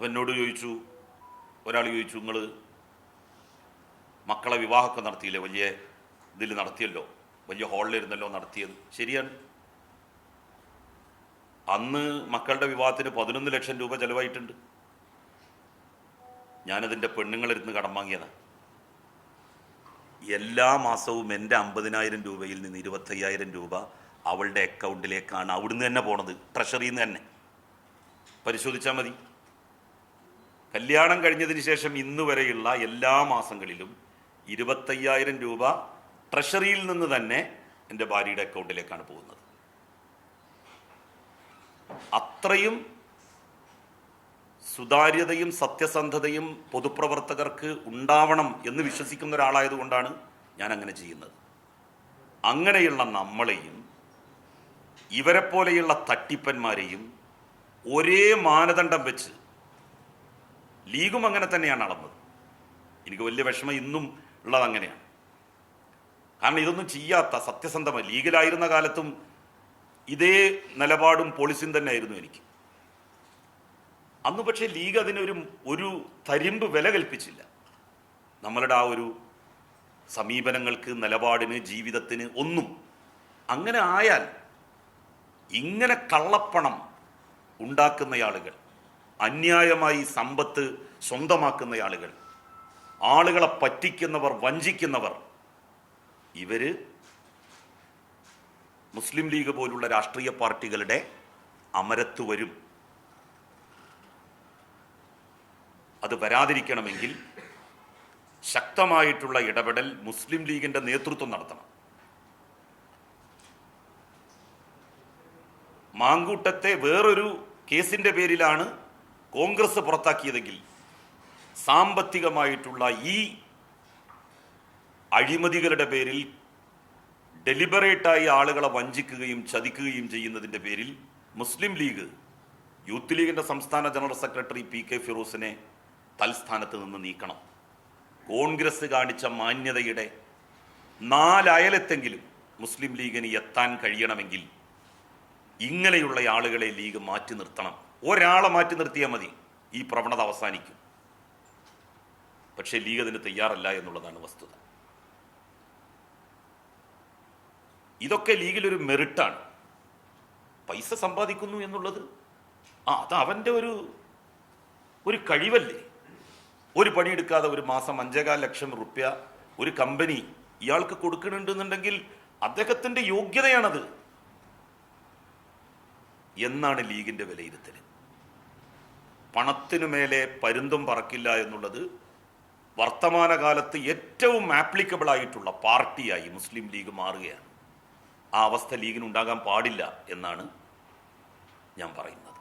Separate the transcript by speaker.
Speaker 1: അപ്പം എന്നോട് ചോദിച്ചു ഒരാൾ ചോദിച്ചു നിങ്ങൾ മക്കളെ വിവാഹമൊക്കെ നടത്തിയില്ലേ? വലിയ ഇതിൽ നടത്തിയല്ലോ വലിയ ഹാളിലിരുന്നല്ലോ നടത്തിയത്. ശരിയാണ്. അന്ന് മക്കളുടെ വിവാഹത്തിന് പതിനൊന്ന് ലക്ഷം രൂപ ചെലവായിട്ടുണ്ട്. ഞാനതിന്റെ പെണ്ണുങ്ങളിരുന്ന് കടം വാങ്ങിയതാണ് എല്ലാ മാസവും എന്റെ അമ്പതിനായിരം രൂപയിൽ നിന്ന് ഇരുപത്തയ്യായിരം രൂപ അവളുടെ അക്കൗണ്ടിലേക്കാണ് അവിടുന്ന് തന്നെ പോണത് ട്രഷറിയിൽ നിന്ന് തന്നെ. പരിശോധിച്ചാൽ മതി. കല്യാണം കഴിഞ്ഞതിന് ശേഷം ഇന്ന് വരെയുള്ള എല്ലാ മാസങ്ങളിലും ഇരുപത്തയ്യായിരം രൂപ ട്രഷറിയിൽ നിന്ന് തന്നെ എന്റെ ഭാര്യയുടെ അക്കൗണ്ടിലേക്കാണ് പോകുന്നത്. അത്രയും സുതാര്യതയും സത്യസന്ധതയും പൊതുപ്രവർത്തകർക്ക് ഉണ്ടാവണം എന്ന് വിശ്വസിക്കുന്ന ഒരാളായതുകൊണ്ടാണ് ഞാൻ അങ്ങനെ ചെയ്യുന്നത്. അങ്ങനെയുള്ള നമ്മളെയും ഇവരെ പോലെയുള്ള തട്ടിപ്പന്മാരെയും ഒരേ മാനദണ്ഡം വെച്ച് ലീഗും അങ്ങനെ തന്നെയാണ് അളന്നത്. എനിക്ക് വലിയ വിഷമം ഇന്നും ഉള്ളത് അങ്ങനെയാണ്. കാരണം ഇതൊന്നും ചെയ്യാത്ത സത്യസന്ധമായി ലീഗിലായിരുന്ന കാലത്തും ഇതേ നിലപാടും പോളിസിയും തന്നെ ആയിരുന്നു എനിക്ക്. അന്ന് പക്ഷേ ലീഗ് അതിനൊരു ഒരു തരിമ്പ് വില കൽപ്പിച്ചില്ല. നമ്മളുടെ ആ ഒരു സമീപനങ്ങൾക്ക് നിലപാടിന് ജീവിതത്തിന് ഒന്നും. അങ്ങനെ ആയാൽ ഇങ്ങനെ കള്ളപ്പണം ഉണ്ടാക്കുന്ന ആളുകൾ അന്യായമായി സമ്പത്ത് സ്വന്തമാക്കുന്ന ആളുകൾ. ആളുകളെ പറ്റിക്കുന്നവർ വഞ്ചിക്കുന്നവർ. ഇവർ മുസ്ലിം ലീഗ് പോലുള്ള രാഷ്ട്രീയ പാർട്ടികളുടെ അമരത്ത് വരും. അത് വരാതിരിക്കണമെങ്കിൽ ശക്തമായിട്ടുള്ള ഇടപെടൽ മുസ്ലിം ലീഗിന്റെ നേതൃത്വം നടത്തണം. മാങ്കൂട്ടത്തെ വേറൊരു കേസിന്റെ പേരിലാണ് കോൺഗ്രസ് പുറത്താക്കിയതെങ്കിൽ സാമ്പത്തികമായിട്ടുള്ള ഈ അഴിമതികളുടെ പേരിൽ ഡെലിബറേറ്റായി ആളുകളെ വഞ്ചിക്കുകയും ചതിക്കുകയും ചെയ്യുന്നതിന്റെ പേരിൽ മുസ്ലിം ലീഗ് യൂത്ത് ലീഗിന്റെ സംസ്ഥാന ജനറൽ സെക്രട്ടറി പി കെ ഫിറോസിനെ തൽസ്ഥാനത്ത് നിന്ന് നീക്കണം. കോൺഗ്രസ് കാണിച്ച മാന്യതയുടെ നാലയലത്തെങ്കിലും മുസ്ലിം ലീഗിന് എത്താൻ കഴിയണമെങ്കിൽ ഇങ്ങനെയുള്ള ആളുകളെ ലീഗ് മാറ്റി നിർത്തണം. ഒരാളെ മാറ്റി നിർത്തിയാൽ മതി. ഈ പ്രവണത അവസാനിക്കും. പക്ഷേ ലീഗ് അതിന് തയ്യാറല്ല എന്നുള്ളതാണ് വസ്തുത. ഇതൊക്കെ ലീഗിലൊരു മെറിറ്റാണ്. പൈസ സമ്പാദിക്കുന്നു എന്നുള്ളത്. ആ അത് അവന്റെ ഒരു ഒരു കഴിവല്ലേ? ഒരു പണിയെടുക്കാതെ ഒരു മാസം അഞ്ചേകാൽ ലക്ഷം റുപ്യ ഒരു കമ്പനി ഇയാൾക്ക് കൊടുക്കുന്നുണ്ടെന്നുണ്ടെങ്കിൽ അദ്ദേഹത്തിന്റെ യോഗ്യതയാണത്. എന്നാണ് ലീഗിന്റെ വിലയിരുത്തൽ പണത്തിനു മേലെ പരുന്തും പറക്കില്ല എന്നുള്ളത് വർത്തമാനകാലത്ത് ഏറ്റവും ആപ്ലിക്കബിൾ ആയിട്ടുള്ള പാർട്ടിയായി മുസ്ലിം ലീഗ് മാറുകയാണ്. ആ അവസ്ഥ ലീഗിനുണ്ടാകാൻ പാടില്ല എന്നാണ് ഞാൻ പറയുന്നത്.